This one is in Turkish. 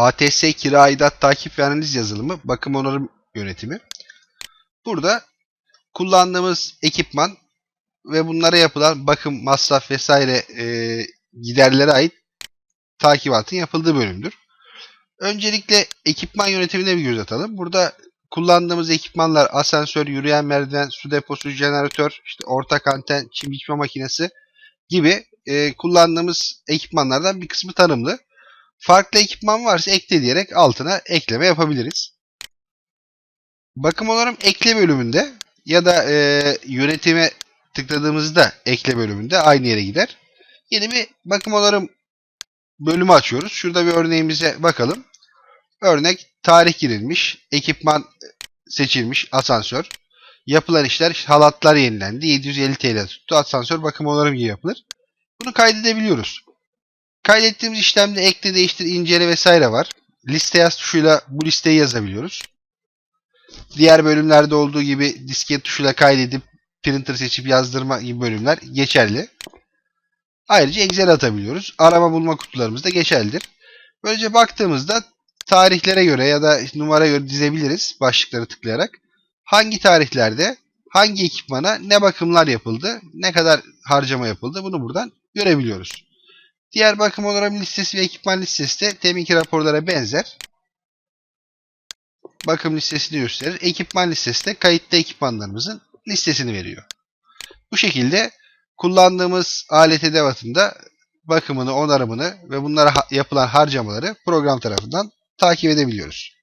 ATS kira aidat takip ve analiz yazılımı bakım onarım yönetimi. Burada kullandığımız ekipman ve bunlara yapılan bakım, masraf vesaire e, giderlere ait takibatın yapıldığı bölümdür. Öncelikle ekipman yönetimine bir göz atalım. Burada kullandığımız ekipmanlar asansör, yürüyen merdiven, su deposu, jeneratör, işte ortak anten, çim biçme makinesi gibi e, kullandığımız ekipmanlardan bir kısmı tanımlı. Farklı ekipman varsa ekle diyerek altına ekleme yapabiliriz. Bakım onarım ekle bölümünde ya da e, yönetime tıkladığımızda ekle bölümünde aynı yere gider. Yeni bir bakım onarım bölümü açıyoruz. Şurada bir örneğimize bakalım. Örnek tarih girilmiş, ekipman seçilmiş, asansör. Yapılan işler, halatlar yenilendi, 750 TL tuttu, asansör bakım onarım gibi yapılır. Bunu kaydedebiliyoruz. Kaydettiğimiz işlemde ekle, değiştir, incele vesaire var. Liste yaz tuşuyla bu listeyi yazabiliyoruz. Diğer bölümlerde olduğu gibi disket tuşuyla kaydedip printer seçip yazdırma gibi bölümler geçerli. Ayrıca Excel atabiliyoruz. Arama bulma kutularımız da geçerlidir. Böylece baktığımızda tarihlere göre ya da numara göre dizebiliriz başlıkları tıklayarak. Hangi tarihlerde hangi ekipmana ne bakımlar yapıldı, ne kadar harcama yapıldı bunu buradan görebiliyoruz. Diğer bakım onarım listesi ve ekipman listesi de teminki raporlara benzer. Bakım listesini gösterir. Ekipman listesi de kayıtlı ekipmanlarımızın listesini veriyor. Bu şekilde kullandığımız alet edevatında bakımını, onarımını ve bunlara yapılan harcamaları program tarafından takip edebiliyoruz.